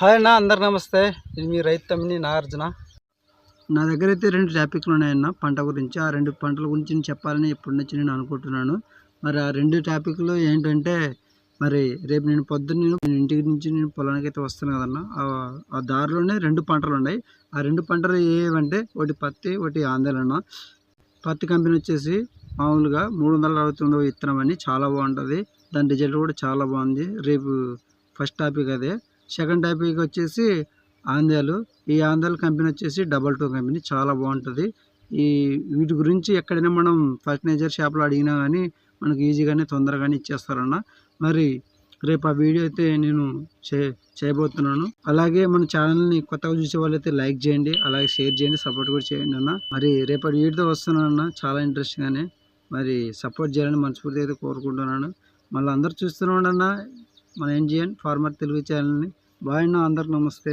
Hi అన్న అందరు నమస్తే. నేను మీ రైతు తమ్మిని నాగార్జున. నా దగ్గర అయితే రెండు టాపిక్లు ఉన్నాయన్న పంట గురించి. ఆ రెండు పంటల గురించి నేను చెప్పాలని ఎప్పటి నుంచి నేను అనుకుంటున్నాను. మరి ఆ రెండు టాపిక్లు ఏంటంటే మరి రేపు నేను పొద్దున్న నేను ఇంటి ఇంటికి నుంచి నేను పొలానికి అయితే వస్తాను కదన్న. ఆ- ఆ దారిలోనే రెండు పంటలు ఉన్నాయి. ఆ రెండు పంటలు ఏవంటే ఒకటి పత్తి ఒకటి ఆందోళన పత్తి కంపెనీ వచ్చేసి మామూలుగా మూడు వందల అరవై తొమ్మిది విత్తనం అని చాలా బాగుంటుంది. దాని రిజల్ట్ కూడా చాలా బాగుంది. రేపు ఫస్ట్ టాపిక్ అదే. సెకండ్ టాపిక్ వచ్చేసి ఆంధ్యాలు ఈ ఆంధ్యాల కంపెనీ వచ్చేసి డబల్ టూ కంపెనీ. చాలా బాగుంటుంది. ఈ వీటి గురించి ఎక్కడైనా మనం ఫర్టిలైజర్ షాప్లో అడిగినా కానీ మనకు ఈజీగానే తొందరగానే ఇచ్చేస్తారన్న. మరి రేపు ఆ వీడియో అయితే నేను చే చేయబోతున్నాను. అలాగే మన ఛానల్ని కొత్తగా చూసే వాళ్ళైతే లైక్ చేయండి అలాగే షేర్ చేయండి సపోర్ట్ కూడా చేయండి అన్న. మరి రేపటి వీడితో వస్తున్నాను అన్న చాలా ఇంట్రెస్ట్గానే మరి సపోర్ట్ చేయాలని మనస్ఫూర్తి అయితే కోరుకుంటున్నాను. మళ్ళీ అందరు చూస్తూనే ఉండన్న మన ఎన్జిఎన్ ఫార్మర్ తెలుగు ఛానల్ని బాయ్ అన్న అందరికి నమస్తే